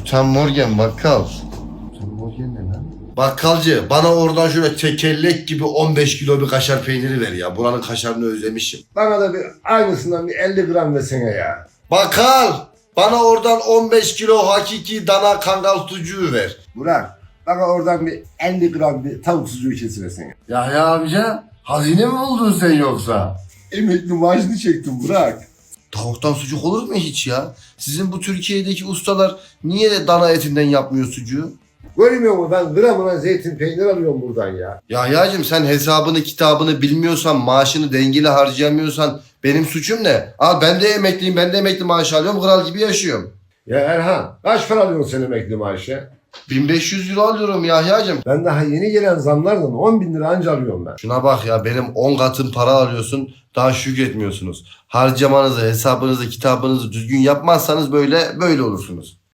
Guten Morgen bakkal. Guten Morgen ne lan? Bakkalcı bana oradan şöyle tekerlek gibi 15 kilo bir kaşar peyniri ver ya. Buranın kaşarını özlemişim. Bana da bir aynısından bir 50 gram versene ya. Bakkal bana oradan 15 kilo hakiki dana kangal sucuğu ver. Burak bana oradan bir 50 gram bir tavuk sucuğu kesiversene. Yahya amca hazine mi buldun sen yoksa? Emekli maaşını çektim Burak. Tavuktan sucuk olur mu hiç ya? Sizin bu Türkiye'deki ustalar niye de dana etinden yapmıyor sucuğu? Görmüyor musun ben gramına zeytin peynir alıyorum buradan ya. Yahya'cığım sen hesabını kitabını bilmiyorsan maaşını dengeli harcayamıyorsan benim suçum ne? Al ben de emekliyim ben de emekli maaşı alıyorum kral gibi yaşıyorum. Ya Erhan kaç para alıyorsun sen emekli maaşı? 1500 euro alıyorum Yahya'cığım. Ben daha yeni gelen zamlarla 10 bin lira anca alıyorum ben. Şuna bak ya benim 10 katım para alıyorsun daha şükretmiyorsunuz. Harcamanızı hesabınızı kitabınızı düzgün yapmazsanız böyle böyle olursunuz.